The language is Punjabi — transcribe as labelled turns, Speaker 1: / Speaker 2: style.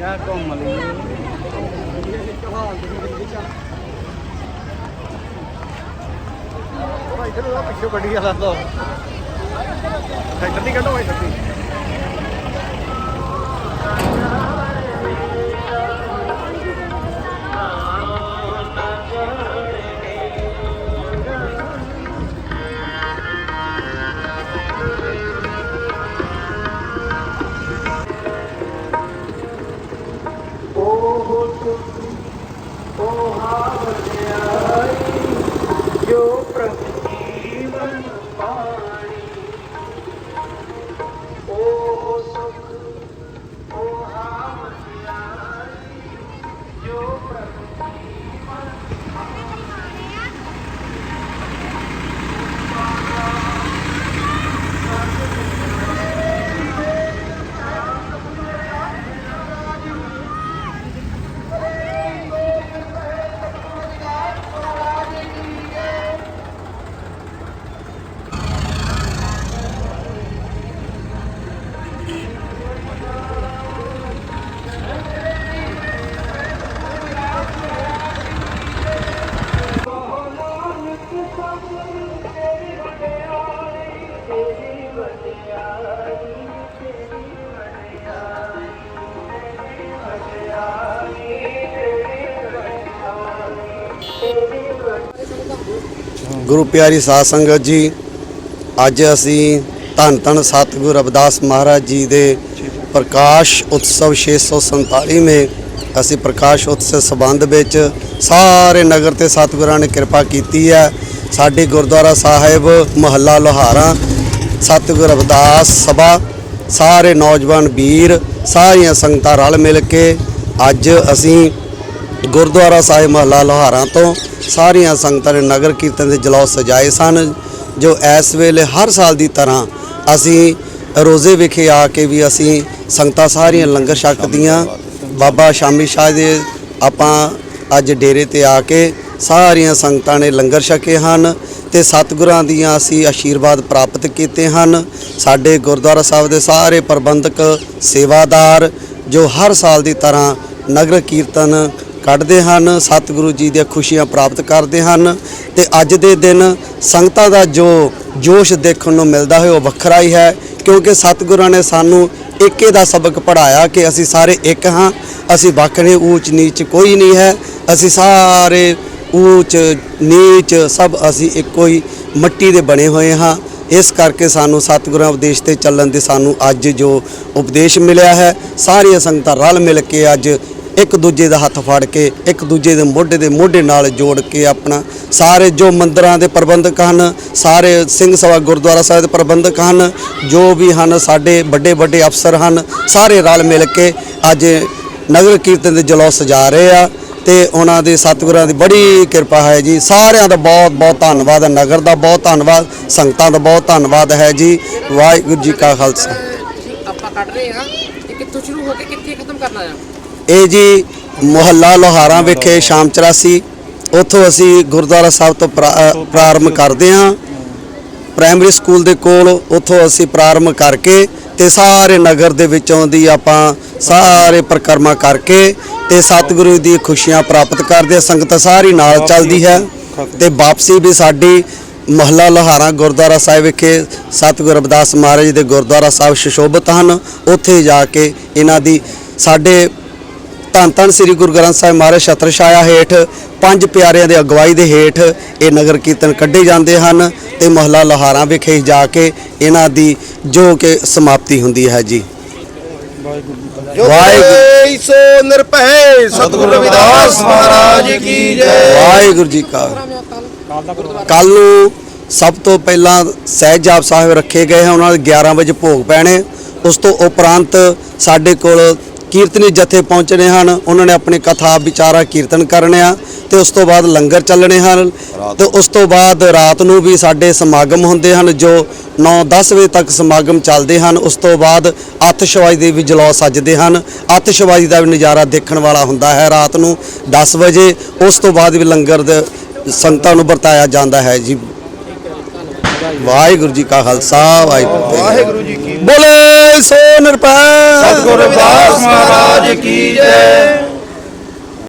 Speaker 1: ਜਗ੍ਹਾ ਘੁੰਮ ਲਈ। ਭਾਈ ਇਧਰ ਉਹ ਪਿੱਛੇ ਗੱਡੀ ਵਾਲਾ ਤੋਂ ਇੱਧਰ ਦੀ ਕੱਢੋ ਇੱਧਰ ਦੀ
Speaker 2: ਗੁਰੂ ਪਿਆਰੀ ਸਾਧ ਸੰਗਤ ਜੀ, ਅੱਜ ਅਸੀਂ ਧੰਨ ਧੰਨ ਸਤਿਗੁਰ ਰਵਿਦਾਸ ਮਹਾਰਾਜ ਜੀ ਦੇ ਪ੍ਰਕਾਸ਼ ਉਤਸਵ 647ਵੇਂ ਅਸੀਂ ਪ੍ਰਕਾਸ਼ ਉਤਸਵ ਸੰਬੰਧ ਵਿੱਚ ਸਾਰੇ ਨਗਰ ਤੇ ਸਤਿਗੁਰਾਂ ਨੇ ਕਿਰਪਾ ਕੀਤੀ ਹੈ। ਸਾਡੇ ਗੁਰਦੁਆਰਾ ਸਾਹਿਬ, ਮਹੱਲਾ ਲੋਹਾਰਾ, ਸਤਿਗੁਰ ਰਵਿਦਾਸ ਸਭਾ, ਸਾਰੇ ਨੌਜਵਾਨ ਵੀਰ, ਸਾਰੀਆਂ ਸੰਗਤਾਂ ਰਲ ਮਿਲ ਕੇ ਅੱਜ ਅਸੀਂ ਗੁਰਦੁਆਰਾ ਸਾਹਿਬ ਮਹੱਲਾ ਲੋਹਾਰਾਂ ਤੋਂ ਸਾਰੀਆਂ ਸੰਗਤਾਂ ਨੇ ਨਗਰ ਕੀਰਤਨ ਦੇ ਜਲੌ ਸਜਾਏ ਸਨ, ਜੋ ਇਸ ਵੇਲੇ ਹਰ ਸਾਲ ਦੀ ਤਰ੍ਹਾਂ ਅਸੀਂ ਰੋਜ਼ੇ ਵਿਖੇ ਆ ਕੇ ਵੀ ਅਸੀਂ ਸੰਗਤਾਂ ਸਾਰੀਆਂ ਲੰਗਰ ਛਕਦੀਆਂ ਬਾਬਾ ਸ਼ਾਮੀ ਸ਼ਾਹ ਦੇ ਆਪਾਂ ਅੱਜ ਡੇਰੇ ਤੇ ਆ ਕੇ ਸਾਰੀਆਂ ਸੰਗਤਾਂ ਨੇ ਲੰਗਰ ਛਕੇ ਹਨ ਤੇ ਸਤਿਗੁਰਾਂ ਦੀਆਂ ਅਸੀਂ ਆਸ਼ੀਰਵਾਦ ਪ੍ਰਾਪਤ ਕੀਤੇ ਹਨ। ਸਾਡੇ ਗੁਰਦੁਆਰਾ ਸਾਹਿਬ ਦੇ ਸਾਰੇ ਪ੍ਰਬੰਧਕ ਸੇਵਾਦਾਰ ਜੋ ਹਰ ਸਾਲ ਦੀ ਤਰ੍ਹਾਂ ਨਗਰ ਕੀਰਤਨ ਕੱਢਦੇ ਹਨ, ਸਤਿਗੁਰੂ ਜੀ ਦੀਆਂ ਖੁਸ਼ੀਆਂ ਪ੍ਰਾਪਤ ਕਰਦੇ ਹਨ ਤੇ ਅੱਜ ਦੇ ਦਿਨ ਸੰਗਤਾਂ ਦਾ ਜੋ ਜੋਸ਼ ਦੇਖਣ ਨੂੰ ਮਿਲਦਾ ਹੈ, ਉਹ ਵੱਖਰਾ ਹੀ ਹੈ ਕਿਉਂਕਿ ਸਤਿਗੁਰਾਂ ਨੇ ਸਾਨੂੰ ਏਕੇ ਦਾ ਸਬਕ ਪੜਾਇਆ ਕਿ ਅਸੀਂ ਸਾਰੇ ਇੱਕ ਹਾਂ, ਅਸੀਂ ਵੱਖਰੇ ਊਚ ਨੀਚ ਕੋਈ ਨਹੀਂ ਹੈ, ਅਸੀਂ ਸਾਰੇ ਊਚ ਨੀਚ ਸਭ ਅਸੀਂ ਇੱਕੋ ਹੀ ਮਿੱਟੀ ਦੇ ਬਣੇ ਹੋਏ ਹਾਂ। ਇਸ ਕਰਕੇ ਸਾਨੂੰ ਸਤਿਗੁਰਾਂ ਉਪਦੇਸ਼ ਤੇ ਚੱਲਣ ਦੇ ਸਾਨੂੰ ਅੱਜ ਜੋ ਉਪਦੇਸ਼ ਮਿਲਿਆ ਹੈ, ਸਾਰੀਆਂ ਸੰਗਤਾਂ ਰਲ ਮਿਲ ਕੇ ਅੱਜ ਇੱਕ ਦੂਜੇ ਦਾ ਹੱਥ ਫੜ ਕੇ, ਇੱਕ ਦੂਜੇ ਦੇ ਮੋਢੇ ਦੇ ਮੋਢੇ ਨਾਲ ਜੋੜ ਕੇ ਆਪਣਾ ਸਾਰੇ ਜੋ ਮੰਦਰਾਂ ਦੇ ਪ੍ਰਬੰਧਕ ਹਨ, ਸਾਰੇ ਸਿੰਘ ਸਭਾ ਗੁਰਦੁਆਰਾ ਸਾਹਿਬ ਦੇ ਪ੍ਰਬੰਧਕ ਹਨ, ਜੋ ਵੀ ਹਨ, ਸਾਡੇ ਵੱਡੇ ਵੱਡੇ ਅਫਸਰ ਹਨ, ਸਾਰੇ ਰਲ ਮਿਲ ਕੇ ਅੱਜ ਨਗਰ ਕੀਰਤਨ ਦੇ ਜਲੌ ਸਜਾ ਰਹੇ ਆ ਤੇ ਉਹਨਾਂ ਦੇ ਸਤਿਗੁਰਾਂ ਦੀ ਬੜੀ ਕਿਰਪਾ ਹੈ ਜੀ। ਸਾਰਿਆਂ ਦਾ ਬਹੁਤ ਬਹੁਤ ਧੰਨਵਾਦ ਹੈ। ਨਗਰ ਦਾ ਬਹੁਤ ਧੰਨਵਾਦ, ਸੰਗਤਾਂ ਦਾ ਬਹੁਤ ਧੰਨਵਾਦ ਹੈ ਜੀ। ਵਾਹਿਗੁਰੂ ਜੀ ਕਾ ਖਾਲਸਾ।
Speaker 3: ਆਪਾਂ ਕੱਢ ਰਹੇ ਹਾਂ। ਇਹ ਕਿੱਥੋਂ ਸ਼ੁਰੂ ਹੋ ਕੇ ਕਿੱਥੇ ਖਤਮ ਕਰਨਾ ਆ?
Speaker 2: ਇਹ ਜੀ ਮੁਹੱਲਾ ਲੋਹਾਰਾਂ ਵਿਖੇ ਸ਼ਾਮ 84 ਉੱਥੋਂ ਅਸੀਂ ਗੁਰਦੁਆਰਾ ਸਾਹਿਬ ਤੋਂ ਪ੍ਰਾਰੰਭ ਕਰਦੇ ਹਾਂ। ਪ੍ਰਾਇਮਰੀ ਸਕੂਲ ਦੇ ਕੋਲ ਉੱਥੋਂ ਅਸੀਂ ਪ੍ਰਾਰੰਭ ਕਰਕੇ ਤੇ ਸਾਰੇ ਨਗਰ ਦੇ ਵਿੱਚੋਂ ਦੀ ਆਪਾਂ ਸਾਰੇ ਪ੍ਰਕਰਮਾ ਕਰਕੇ ਤੇ ਸਤਿਗੁਰੂ ਦੀ ਖੁਸ਼ੀਆਂ ਪ੍ਰਾਪਤ ਕਰਦੇ। ਸੰਗਤ ਸਾਰੀ ਨਾਲ ਚੱਲਦੀ ਹੈ ਤੇ ਵਾਪਸੀ ਵੀ ਸਾਡੀ ਮਹੱਲਾ ਲੋਹਾਰਾਂ ਗੁਰਦੁਆਰਾ ਸਾਹਿਬ ਵਿਖੇ ਸਤਿਗੁਰੂ ਰਵਿਦਾਸ ਮਹਾਰਾਜ ਦੇ ਗੁਰਦੁਆਰਾ ਸਾਹਿਬ ਸ਼ਿਸ਼ੋਭਤ ਹਨ। ਉੱਥੇ ਜਾ ਕੇ ਇਹਨਾਂ ਦੀ ਸਾਡੇ ਧੰਨ ਧੰਨ ਸ੍ਰੀ ਗੁਰੂ ਗ੍ਰੰਥ ਸਾਹਿਬ ਮਹਾਰਾਜ ਛਤਰ ਛਾਇਆ ਹੇਠ ਪੰਜ ਪਿਆਰਿਆਂ ਦੇ ਅਗਵਾਈ ਦੇ ਹੇਠ ਇਹ ਨਗਰ ਕੀਰਤਨ ਕੱਢੇ ਜਾਂਦੇ ਹਨ ਤੇ ਮਹੱਲਾ ਲੋਹਾਰਾਂ ਵਿਖੇ ਜਾ ਕੇ ਇਹਨਾਂ ਦੀ ਜੋ ਕਿ ਸਮਾਪਤੀ ਹੁੰਦੀ ਹੈ ਜੀ। ਵਾਹਿਗੁਰੂ
Speaker 1: ਸੋ ਨਿਰਭੈ ਸਤਿਗੁਰੂ ਰਵਿਦਾਸ ਮਹਾਰਾਜ ਕੀ ਜੈ।
Speaker 2: ਵਾਹਿਗੁਰੂ ਜੀ ਕਾ ਕੱਲ ਨੂੰ ਸਭ ਤੋਂ ਪਹਿਲਾਂ ਸਹਿਜ ਸਾਹਿਬ ਰੱਖੇ ਗਏ ਹਨ ਉਹਨਾਂ ਦੇ 11 ਵਜੇ ਭੋਗ ਪੈਣੇ। ਉਸ ਤੋਂ ਉਪਰੰਤ ਸਾਡੇ ਕੋਲ ਕੀਰਤਨੀ ਜਥੇ ਪਹੁੰਚਣੇ ਹਨ। ਉਹਨਾਂ ਨੇ ਆਪਣੀ ਕਥਾ, ਵਿਚਾਰਾ ਕੀਰਤਨ ਕਰਨੇ ਆ ਤੇ ਉਸ ਤੋਂ ਬਾਅਦ ਲੰਗਰ ਚੱਲਣੇ ਹਨ। ਤੇ ਉਸ ਤੋਂ ਬਾਅਦ ਰਾਤ ਨੂੰ ਵੀ ਸਾਡੇ ਸਮਾਗਮ ਹੁੰਦੇ ਹਨ, ਜੋ 9-10 ਵਜੇ ਤੱਕ ਸਮਾਗਮ ਚੱਲਦੇ ਹਨ। ਉਸ ਤੋਂ ਬਾਅਦ ਆਤਿਸ਼ਬਾਜ਼ੀ ਦੇ ਵੀ ਜਲੌ ਸੱਜਦੇ ਹਨ। ਆਤਿਸ਼ਬਾਜ਼ੀ ਦਾ ਵੀ ਨਜ਼ਾਰਾ ਦੇਖਣ ਵਾਲਾ ਹੁੰਦਾ ਹੈ ਰਾਤ ਨੂੰ 10 ਵਜੇ। ਉਸ ਤੋਂ ਬਾਅਦ ਵੀ ਲੰਗਰ ਦੇ ਸੰਗਤਾਂ ਨੂੰ ਵਰਤਾਇਆ ਜਾਂਦਾ ਹੈ। ਜੀ, ਵਾਹਿਗੁਰੂ ਜੀ ਕਾ ਖਾਲਸਾ ਵਾਹਿਗੁਰੂ ਜੀ ਬੋਲੇ ਸੋ ਨਿਰਭੈ।
Speaker 1: ਸਤਿਗੁਰੂ ਰਵਿਦਾਸ ਮਹਾਰਾਜ ਕੀ ਜੈ।